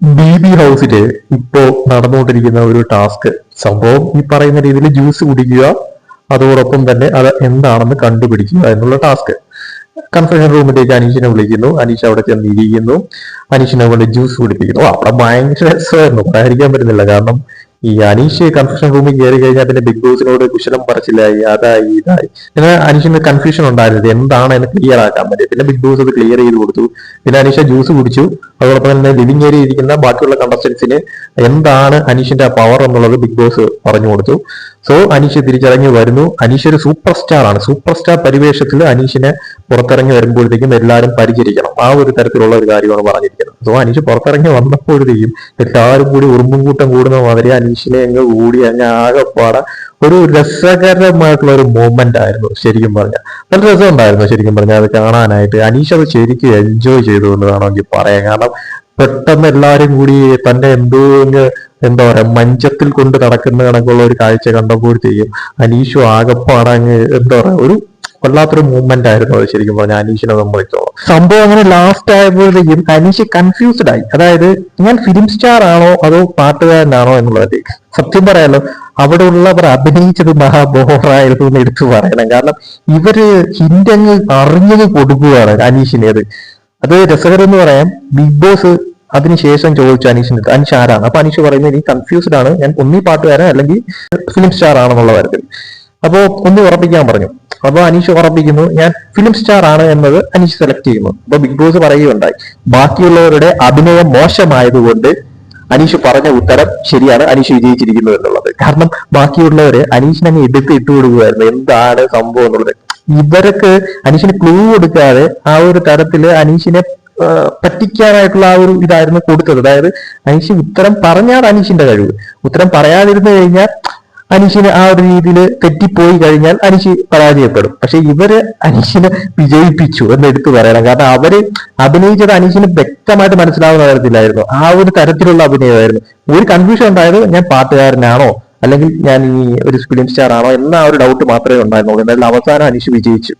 B B ഹൗസിൽ ഇപ്പോ നടന്നുകൊണ്ടിരിക്കുന്ന ഒരു ടാസ്ക്. സംഭവം ഈ പറയുന്ന രീതിയിൽ ജ്യൂസ് കുടിക്കുക അതോടൊപ്പം തന്നെ അത് എന്താണെന്ന് കണ്ടുപിടിക്കുക എന്നുള്ള ടാസ്ക്. കൺഫെഷൻ റൂമിലേക്ക് അനീഷിനെ വിളിക്കുന്നു. അനീഷ് അവിടെ ചെന്നിരിക്കുന്നു അനീഷിനെ കൊണ്ട് ജ്യൂസ് കുടിപ്പിക്കുന്നു. അവിടെ ഭയങ്കര രസമായിരുന്നു. പറയാതിരിക്കാൻ പറ്റുന്നില്ല. കാരണം ഈ അനീഷ് കൺഫ്യൂഷൻ റൂമിൽ കയറി കഴിഞ്ഞാൽ പിന്നെ ബിഗ് ബോസിനോട് കുശലം പറച്ചില്ലായി അതായി ഇതായി. പിന്നെ അനീഷിന് കൺഫ്യൂഷൻ ഉണ്ടായിരുന്നത് എന്താണ് എന്ന് ക്ലിയർ ആക്കാൻ പറ്റിയത് പിന്നെ ബിഗ് ബോസ് അത് ക്ലിയർ ചെയ്ത് കൊടുത്തു. പിന്നെ അനീഷ ജ്യൂസ് കുടിച്ചു. അതോടൊപ്പം തന്നെ ലിവിംഗ് ഏരിയ ഇരിക്കുന്ന ബാക്കിയുള്ള കണ്ടസ്റ്റൻസിന് എന്താണ് അനീഷിന്റെ പവർ എന്നുള്ളത് ബിഗ് ബോസ് പറഞ്ഞു കൊടുത്തു. സോ അനീഷ് തിരിച്ചിറങ്ങി വരുന്നു. അനീഷ് ഒരു സൂപ്പർ സ്റ്റാർ ആണ്. സൂപ്പർ സ്റ്റാർ പരിവേഷത്തിൽ അനീഷിനെ പുറത്തിറങ്ങി വരുമ്പോഴത്തേക്കും എല്ലാവരും പരിചരിക്കണം. ആ ഒരു തരത്തിലുള്ള ഒരു കാര്യമാണ് പറഞ്ഞിരിക്കുന്നത്. സോ അനീഷ് പുറത്തിറങ്ങി വന്നപ്പോഴത്തേക്കും എല്ലാവരും കൂടി ഉറുമ്പും കൂട്ടം കൂടുന്ന മാതിരി അനീഷിനെ അങ്ങ് കൂടി അങ്ങ് ആകെപ്പാടെ ഒരു രസകരമായിട്ടുള്ള ഒരു മൂമെന്റ് ആയിരുന്നു ശരിക്കും പറഞ്ഞാൽ നല്ല രസമുണ്ടായിരുന്നു ശരിക്കും പറഞ്ഞാൽ അത് കാണാനായിട്ട് അനീഷ് അത് ശരിക്കും എൻജോയ് ചെയ്തു എന്ന് വേണമെങ്കിൽ പറയാം. കാരണം പെട്ടെന്ന് എല്ലാവരും കൂടി തന്നെ എന്തോ എന്താ പറയാ മഞ്ചത്തിൽ കൊണ്ട് നടക്കുന്ന കണക്കുള്ള ഒരു കാഴ്ച കണ്ടപ്പോഴത്തേക്കും അനീഷു ആകപ്പാടെ അങ്ങ് എന്താ പറയാ ഒരു വല്ലാത്തൊരു മൂവ്മെന്റ് ആയിരുന്നു അത് ശരിക്കും പറഞ്ഞാൽ അനീഷിനെ സംബന്ധിച്ചോളം. സംഭവം അങ്ങനെ ലാസ്റ്റ് ആയപ്പോഴത്തേക്കും അനീഷ് കൺഫ്യൂസ്ഡ് ആയി. അതായത് ഞാൻ ഫിലിം സ്റ്റാർ ആണോ അതോ പാട്ടുകാരനാണോ എന്നുള്ളത് സത്യം പറയാലോ അവിടെ ഉള്ളവർ അഭിനയിച്ചത് മഹാബോറായിരുന്നു എന്ന് എടുത്തു പറയണം. കാരണം ഇവർ ഹിന്റ് അങ്ങ് അറിഞ്ഞത് കൊടുക്കുകയാണ് അനീഷിനെ അത്. അത് രസകരം എന്ന് പറയാം ബിഗ് ബോസ് അതിനുശേഷം ചോദിച്ചു അനീഷിന് അനീഷ് ആരാണ്? അപ്പൊ അനീഷ് പറയുന്നത് എനിക്ക് കൺഫ്യൂസ്ഡ് ആണ്. ഞാൻ ഒന്നീ പാട്ടുകാരൻ അല്ലെങ്കിൽ ഫിലിം സ്റ്റാർ ആണെന്നുള്ള കാര്യത്തിൽ അപ്പോ ഒന്ന് ഉറപ്പിക്കാൻ പറഞ്ഞു. അപ്പോൾ അനീഷ് ഉറപ്പിക്കുന്നു ഞാൻ ഫിലിം സ്റ്റാർ ആണ് എന്നത് അനീഷ് സെലക്ട് ചെയ്യുന്നു. അപ്പൊ ബിഗ് ബോസ് പറയുകയുണ്ടായി. ബാക്കിയുള്ളവരുടെ അഭിനയം മോശമായതുകൊണ്ട് അനീഷ് പറഞ്ഞ ഉത്തരം ശരിയാണ് അനീഷ് വിജയിച്ചിരിക്കുന്നു എന്നുള്ളത്. കാരണം ബാക്കിയുള്ളവര് അനീഷിനെ എടുത്ത് ഇട്ടുകൊടുക്കുമായിരുന്നു എന്താണ് സംഭവം എന്നുള്ളത്? ഇവർക്ക് അനീഷിന് ക്ലൂ കൊടുക്കാതെ ആ ഒരു തരത്തിൽ അനീഷിനെ പറ്റിക്കാനായിട്ടുള്ള ആ ഒരു ഇതായിരുന്നു കൊടുത്തത്. അതായത് അനീഷ് ഉത്തരം പറഞ്ഞാൽ അനീഷിന്റെ കഴിവ്. ഉത്തരം പറയാതിരുന്നു കഴിഞ്ഞാൽ അനീഷിന് ആ ഒരു രീതിയിൽ തെറ്റിപ്പോയി കഴിഞ്ഞാൽ അനീഷ് പരാജയപ്പെടും. പക്ഷെ ഇവർ അനീഷിനെ വിജയിപ്പിച്ചു എന്ന് എടുത്തു പറയണം. കാരണം അവർ അഭിനയിച്ചത് അനീഷിന് വ്യക്തമായിട്ട് മനസ്സിലാവുന്ന തരത്തിലായിരുന്നു. ആ ഒരു തരത്തിലുള്ള അഭിനയമായിരുന്നു. ഒരു കൺഫ്യൂഷൻ ഉണ്ടായത് ഞാൻ പാട്ടുകാരനാണോ? അല്ലെങ്കിൽ ഞാൻ ഈ ഒരു ഫിലിം സ്റ്റാർ ആണോ എന്ന ആ ഒരു ഡൗട്ട് മാത്രമേ ഉണ്ടായിരുന്നുള്ളൂ. എന്നാലും അവസാനം അനീഷ് വിജയിച്ചു.